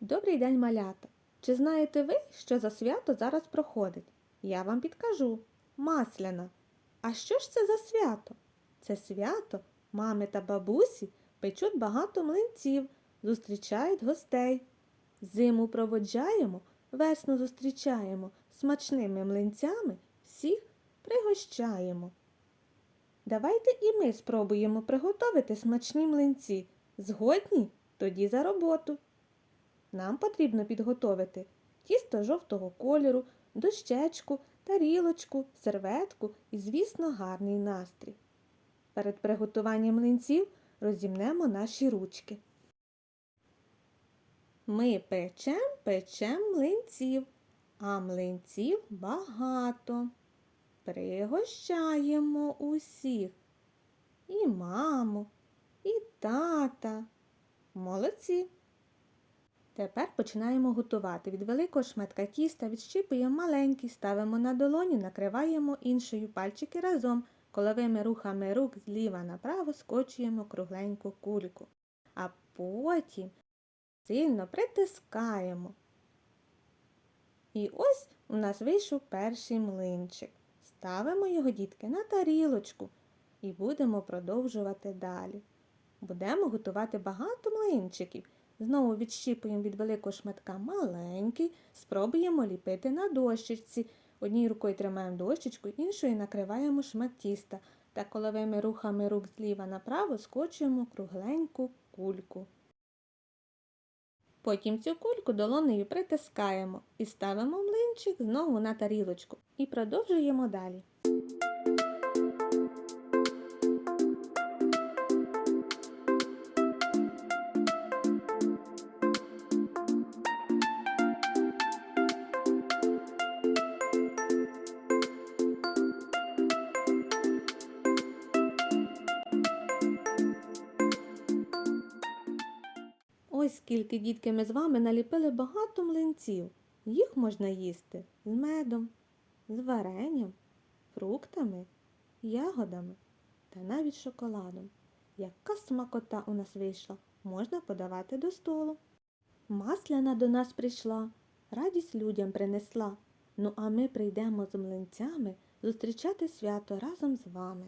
Добрий день, малята! Чи знаєте ви, що за свято зараз проходить? Я вам підкажу Масляна. А що ж це за свято? Це свято мами та бабусі печуть багато млинців, зустрічають гостей. Зиму проводжаємо, весну зустрічаємо, смачними млинцями всіх пригощаємо. Давайте і ми спробуємо приготувати смачні млинці. Згодні? Тоді за роботу. Нам потрібно підготовити тісто жовтого кольору, дощечку, тарілочку, серветку і, звісно, гарний настрій. Перед приготуванням млинців розімнемо наші ручки. Ми печем, печем млинців, а млинців багато. Пригощаємо усіх. І маму, і тата. Молодці. Тепер починаємо готувати. Від великого шматка тіста відщипуємо маленький, ставимо на долоню, накриваємо іншою пальчики разом. Коловими рухами рук зліва направо скочуємо кругленьку кульку. А потім сильно притискаємо. І ось у нас вийшов перший млинчик. Ставимо його, дітки, на тарілочку і будемо продовжувати далі. Будемо готувати багато млинчиків. Знову відщіпуємо від великого шматка маленький, спробуємо ліпити на дощечці. Однією рукою тримаємо дощечку, іншою накриваємо шмат тіста та коловими рухами рук зліва направо скочуємо кругленьку кульку. Потім цю кульку долонею притискаємо і ставимо млинчик знову на тарілочку і продовжуємо далі. Ось скільки дітки ми з вами наліпили багато млинців. Їх можна їсти з медом, з варенням, фруктами, ягодами та навіть шоколадом. Яка смакота у нас вийшла, можна подавати до столу. Масляна до нас прийшла, радість людям принесла. Ну а ми прийдемо з млинцями зустрічати свято разом з вами.